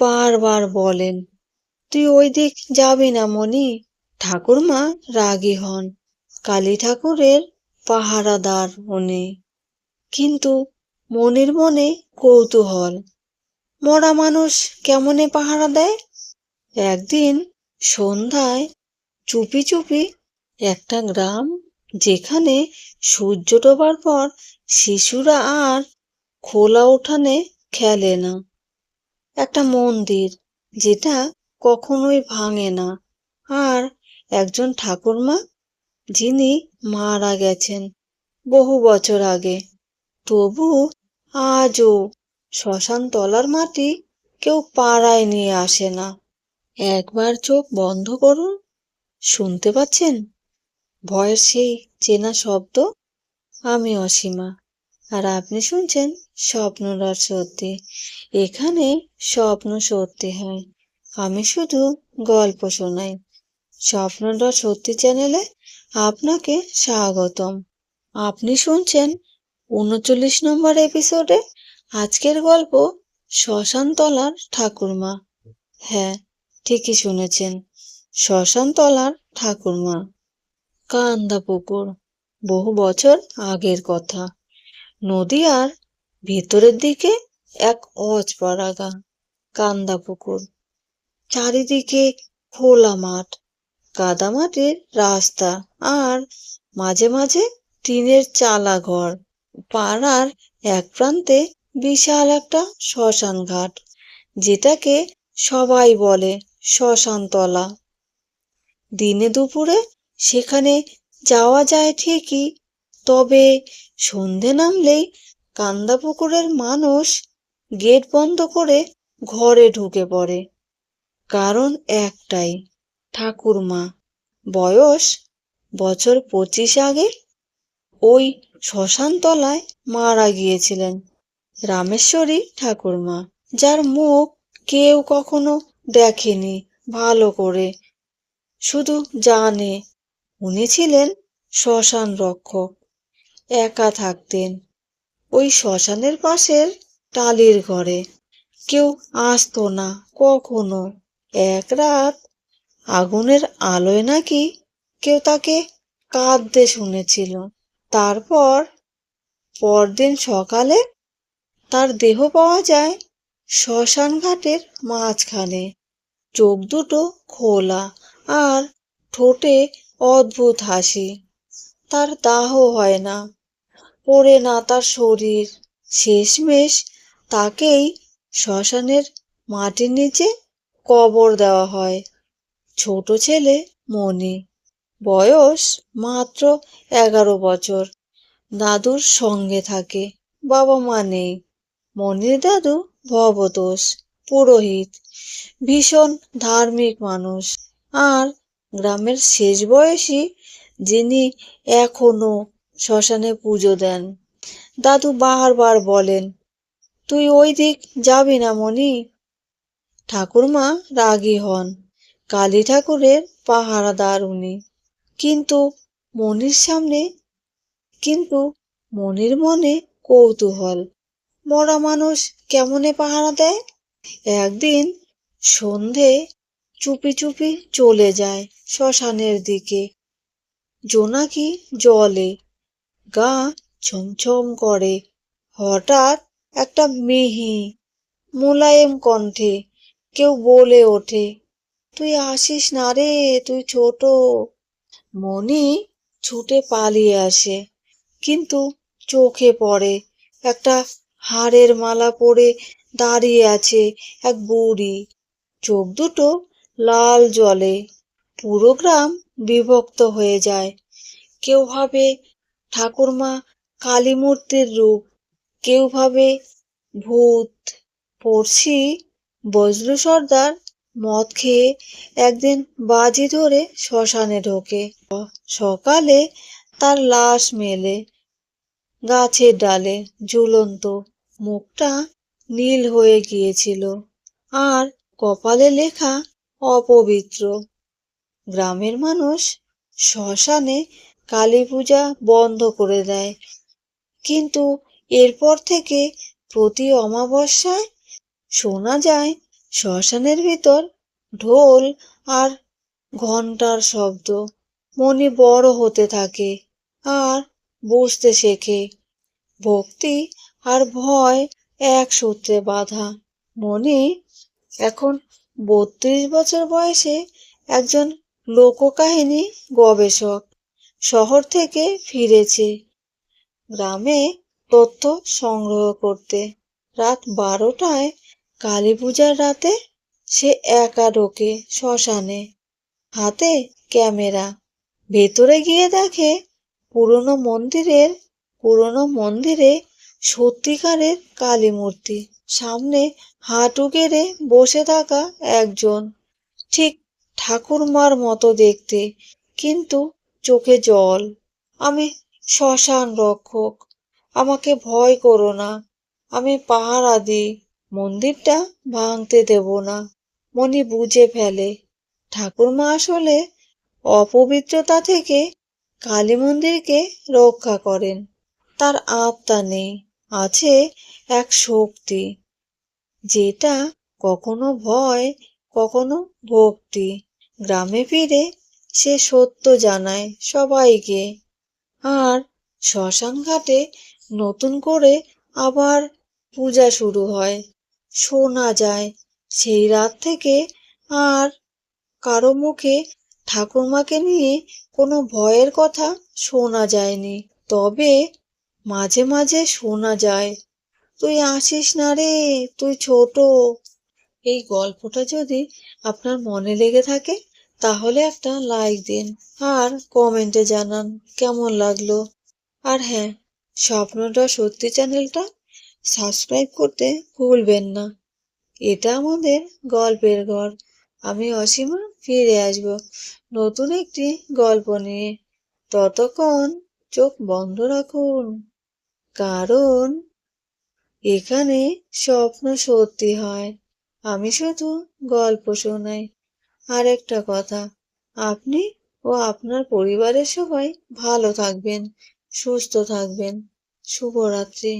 বারবার বলেন, তুই ওই দিক যাবি না মনি? ঠাকুরমা রাগী হন কালী ঠাকুরের পাহারাদার উনি কিন্তু মনির মনে কৌতূহল, মরা মানুষ কেমনে পাহারা দেয়? একদিন সন্ধ্যায় চুপি চুপি একটা গ্রাম যেখানে সূর্য ডোবার পর শিশুরা আর খোলা উঠানে খেলে না। একটা মন্দির যেটা কখনোই ভাঙে না। আর একজন ঠাকুরমা যিনি মারা গেছেন বহু বছর আগে। তবু আজও শ্মশান তলার মাটি কেউ পাড়ায় নিয়ে আসে না। একবার চোখ বন্ধ করুন, শুনতে পাচ্ছেন? ভয়ের সেই চেনা শব্দ, আমি অসীমা। আর আপনি শুনছেন স্বপ্নরার সত্যি। এখানে স্বপ্ন সত্যি হয়। আমি শুধু গল্প শোনাই। স্বপ্নরার সত্যি চ্যানেলে আপনাকে স্বাগতম। আপনি শুনছেন উনচল্লিশ নম্বর এপিসোডে আজকের গল্প শ্মশানতলার ঠাকুরমা। হ্যাঁ ঠিকই শুনেছেন শ্মশানতলার ঠাকুরমা। কান্দা পুকুর, বহু বছর আগের কথা। নদীয়ার ভেতরের দিকে এক অজপাড়াগা কান্দা পুকুর। চারিদিকে খোলা মাঠ কাদামাটির রাস্তা আর মাঝে মাঝে টিনের চালা ঘর। পাড়ার এক প্রান্তে বিশাল একটা শ্মশান ঘাট, যেটাকে সবাই বলে শ্মশানতলা। দিনে দুপুরে সেখানে যাওয়া যায় ঠিকই তবে সন্ধে নামলেই কান্দাপুকুরের মানুষ গেট বন্ধ করে ঘরে ঢুকে পড়ে। কারণ একটাই, ঠাকুরমা। বয়স বছর পঁচিশ আগে ওই শ্মশানতলায় মারা গিয়েছিলেন রামেশ্বরী ঠাকুরমা, যার মুখ কেউ কখনো দেখেনি ভালো করে। শুধু জানে, উনি ছিলেন শ্মশান রক্ষক। একা থাকতেন। ওই শ্মশানের পাশের টালির ঘরে কেউ আসতো না কখনো। এক রাত আগুনের আলোয় নাকি কেউ তাকে কাঁদতে শুনেছিল। তারপর পরদিন সকালে তার দেহ পাওয়া যায় শ্মশান ঘাটের মাঝখানে। চোখ দুটো খোলা আর ঠোঁটে অদ্ভুত হাসি। তার দাহ হয় না। পড়ে না তার শরীর। শেষমেশ তাকেই শ্মশানের মাটির নিচে কবর দেওয়া হয়। ছোট ছেলে মণি। বয়স মাত্র এগারো বছর। দাদুর সঙ্গে থাকে, বাবা মা নেই। মনির দাদু ভবতোষ, পুরোহিত। ভীষণ ধার্মিক মানুষ। আর গ্রামের শেষ বয়সী যিনি এখনও শ্মশানে পুজো দেন। দাদু বারবার বলেন, তুই ওই দিক যাবি না মনি? ঠাকুরমা রাগী হন। কালী ঠাকুরের পাহারাদার উনি। কিন্তু মনির সামনে, কিন্তু মনির মনে কৌতূহল। মরা মানুষ কেমনে পাহারা দেয়? একদিন সন্ধে চুপি চুপি চলে যায় শ্মশানের দিকে। জোনাকি জলে গা ছমছম করে। হঠাৎ একটা মিহি মোলায়েম কণ্ঠে কেউ বলে ওঠে, তুই আসিস না রে, তুই ছোট। মনি ছুটে পালিয়ে আসে, কিন্তু চোখে পড়ে একটা হাড়ের মালা পরে দাঁড়িয়ে আছে এক বুড়ি। চোখ দুটো লাল জলে, পুরো গ্রাম বিভক্ত হয়ে যায়। কেউ ভাবে ঠাকুরমা কালী মূর্তির রূপ। কেউ ভাবে, ভূত পড়শি বজলু সর্দার, মদ খেয়ে একদিন বাজি ধরে শ্মশানে ঢোকে। সকালে তার লাশ মেলে গাছের ডালে। ঝুলন্ত মুখটা নীল হয়ে গিয়েছিল। আর কপালে লেখা অপবিত্র। গ্রামের মানুষ শ্মশানে কালী পূজা বন্ধ করে দেয়। কিন্তু এরপর থেকে প্রতি অমাবস্যায় শোনা যায়, শ্মশানের ভিতর ঢোল আর ঘণ্টার শব্দ। মনি বড় হতে থাকে আর বুঝতে শেখে। ভক্তি আর ভয় এক সূত্রে বাঁধা। মনি এখন বত্রিশ বছর বয়সে একজন লোককাহিনী গবেষক। শহর থেকে ফিরেছে। গ্রামে তথ্য সংগ্রহ করতে। রাত বারোটায় কালী পূজার রাতে সে একা ঢোকে শ্মশানে। হাতে ক্যামেরা। ভেতরে গিয়ে দেখে পুরনো মন্দিরের, পুরনো মন্দিরে সত্যিকারের কালী মূর্তি। সামনে হাঁটু গেড়ে বসে থাকা একজন। ঠিক ঠাকুরমার মতো দেখতে। কিন্তু চোখে জল। আমি শ্মশান রক্ষক। আমাকে ভয় করো না। আমি দিই। মন্দিরটা ভাঙতে দেব না। মনি বুঝে ফেলে। ঠাকুরমা আসলে অপবিত্রতা থেকে কালী মন্দিরকে রক্ষা করেন। তার আত্মা নেই। আছে এক শক্তি, যেটা কখনো ভয়, কখনো ভক্তি। গ্রামে ফিরে সে সত্য জানায় সবাইকে। আর শ্মশান ঘাটে নতুন করে আবার পূজা শুরু হয়। শোনা যায়, সেই রাত থেকে আর কারও মুখে ঠাকুরমাকে নিয়ে কোনো ভয়ের কথা শোনা যায়নি। তবে মাঝে মাঝে শোনা যায়, তুই আসিস না রে, তুই ছোট। এই গল্পটা যদি আপনার মনে লেগে থাকে তাহলে একটা লাইক দিন আর কমেন্টে জানান কেমন লাগল। আর হ্যাঁ স্বপ্নটা সত্যি চ্যানেলটা সাবস্ক্রাইব করতে ভুলবেন না। এটা আমাদের গল্পের ঘর। আমি অসীমা ফিরে আসব নতুন একটি গল্প নিয়ে। ততক্ষণ চোখ বন্ধ রাখুন, কারণ এখানে স্বপ্ন সত্যি হয়। আমি শুধু গল্প শোনাই। আর একটা কথা। আপনি ও আপনার পরিবারের সবাই ভালো থাকবেন সুস্থ থাকবেন। শুভরাত্রি।